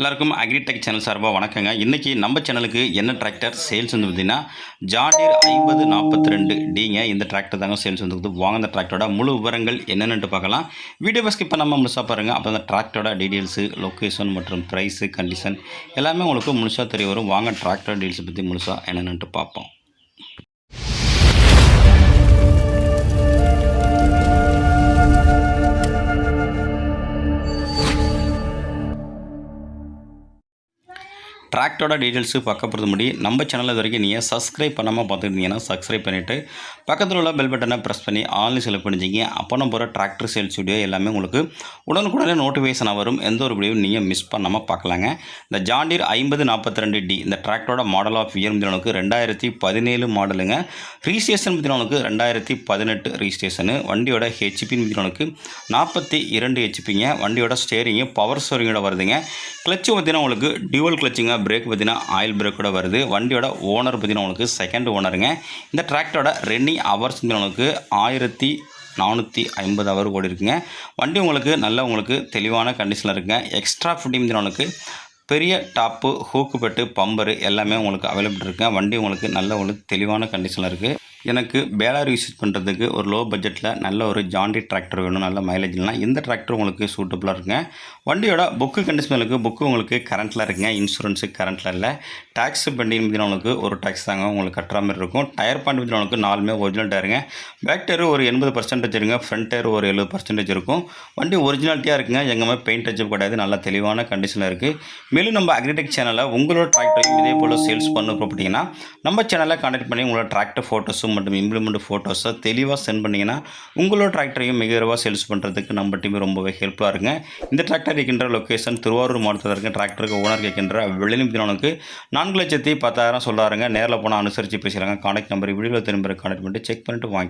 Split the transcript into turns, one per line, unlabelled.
எல்லாருக்கும் agritech channel சார்பாக வணக்கங்க. இன்றைக்கி நம்ம சேனலுக்கு என்ன டிராக்டர் சேல்ஸ் வந்து பார்த்தீங்கன்னா ஜாண்டீர் ஐம்பது நாற்பத்தி ரெண்டு டிங்க இந்த டிராக்டர் தாங்க சேல்ஸ் வந்து வாங்க அந்த டிராக்டரோட முழு விவரங்கள் என்னென்னு பார்க்கலாம். வீடியோ பஸ்க்கு இப்போ நம்ம முழுசாக பாருங்கள் அப்போ அந்த டிராக்டரோட டீட்டெயில்ஸு லொக்கேஷன் மற்றும் ப்ரைஸு கண்டிஷன் எல்லாமே உங்களுக்கு முழுசாக தெரிய வரும். வாங்க டிராக்டர் டீல்ஸை பற்றி முழுசாக என்னென்னு பார்ப்போம். டிராக்டோட டீட்டெயில்ஸு பார்க்க போகிறது முடி நம்ம சேனல் இது வரைக்கும் நீங்கள் சப்ஸ்கிரைப் பண்ணாமல் பார்த்துக்கிட்டீங்கன்னா சப்ஸ்கிரைப் பண்ணிவிட்டு பக்கத்தில் உள்ள பெல் பட்டனை ப்ரெஸ் பண்ணி ஆன்லைன் செலக்ட் பண்ணிச்சிங்க அப்போ நம்ம போகிற டிராக்டர் சேல்ஸ் வீடியோ எல்லாமே உங்களுக்கு உடனுக்குடனே நோட்டிஃபிகேஷனாக வரும். எந்த ஒரு வீடியோ நீங்கள் மிஸ் பண்ணாமல் பார்க்கலாங்க. இந்த ஜாண்டீர் ஐம்பது நாற்பத்தி ரெண்டு டி இந்த டிராக்டரோட மாடல் ஆஃப் இயர் முடினவுக்கு ரெண்டாயிரத்தி பதினேழு மாடலுங்க ரீஸ்டேஷன் முடினவுக்கு ரெண்டாயிரத்தி பதினெட்டு ரீஸ்டேஷனு வண்டியோட ஹெச்பி முடினவுக்கு நாற்பத்தி இரண்டு ஹெச்பிங்க வண்டியோட ஸ்டேரிங்கு பவர் ஸ்டோரிங்கோட வருதுங்க. கிளச்சு பார்த்தீங்கன்னா உங்களுக்கு டியூவல் கிளச்சுங்க பிரேக் பார்த்தீங்கன்னா ஆயில் பிரேக்கோட வருது. வண்டியோட ஓனர் பார்த்தீங்கன்னா உங்களுக்கு செகண்ட் ஓனருங்க இந்த டிராக்டரோட ரன்னிங் ஹவர்ஸ் உங்களுக்கு ஆயிரத்தி நானூற்றி ஐம்பது ஹவர் ஓடி இருக்குங்க. வண்டி உங்களுக்கு நல்ல உங்களுக்கு தெளிவான கண்டிஷனில் இருக்குங்க. எக்ஸ்ட்ரா ஃபிட்டிங் உங்களுக்கு பெரிய டாப்பு ஹூக்கு பெட்டு பம்பரு எல்லாமே உங்களுக்கு அவைலபிள் இருக்குங்க. வண்டி உங்களுக்கு நல்ல உங்களுக்கு தெளிவான கண்டிஷனில் இருக்குது எனக்கு பேலார் யூஸ் பண்ணுறதுக்கு ஒரு லோ பட்ஜெட்டில் நல்ல ஒரு ஜாண்டி டிராக்டர் வேணும் நல்ல மைலேஜ் இல்லைனா இந்த டிராக்டர் உங்களுக்கு சூட்டபுளாக இருக்குங்க. வண்டியோட புக்கு கண்டிஷன் இருக்குது புக்கு உங்களுக்கு கரண்ட்டில் இருக்குங்க. இன்சூரன்ஸு கரண்ட்டில் இல்லை. டேக்ஸ் பெண்டிங் பற்றின உங்களுக்கு ஒரு டேக்ஸ் தாங்க உங்களுக்கு கட்டுற மாதிரி இருக்கும். டயர் பாயிண்ட் பற்றின உங்களுக்கு நாலுமே ஒரிஜினல் டயருங்க பேக் டயர் ஒரு எண்பது பர்சன்டேஜ் இருங்க ஃப்ரண்ட் டயர் ஒரு எழுபது பர்சன்டேஜ் இருக்கும். வண்டி ஒரிஜினாலிட்டியாக இருக்குங்க. எங்கேயுமே பெயிண்ட் டச்சப் கிடையாது நல்ல தெளிவான கண்டிஷனில் இருக்குது மேலும் நம்ம அக்ரிடெக் சேனலில் உங்களோட டிராக்டரையும் இதே போல் சேல்ஸ் பண்ண அப்படின்னா நம்ம சேனலை கான்டாக்ட் பண்ணி உங்களோட டிராக்டர் ஃபோட்டோஸும் மற்றும் இம்ப்ளிமெண்ட் ஃபோட்டோஸை தெளிவாக சென்ட் பண்ணிங்கன்னா உங்களோட டிராக்டரையும் மிக விரைவாக சேல்ஸ் பண்ணுறதுக்கு நம்ம டீம் ரொம்பவே ஹெல்ப்ஃபுல்லாக இருங்க. இந்த டிராக்டர் இருக்கின்ற லொக்கேஷன் திருவாரூர் மாவட்டத்தில் இருக்க டிராக்டருக்கு ஓனர் கேட்கின்ற வெளிநிமித்தினவனுக்கு நான்கு லட்சத்தி பத்தாயிரம் சொல்லாருங்க. நேரில் போனால் அனுசரித்து பேசுகிறாங்க கான்டாக்ட் நம்பர் வீடியோவில் திரும்ப கான்டாக்ட் பண்ணிட்டு செக் பண்ணிட்டு வாங்கி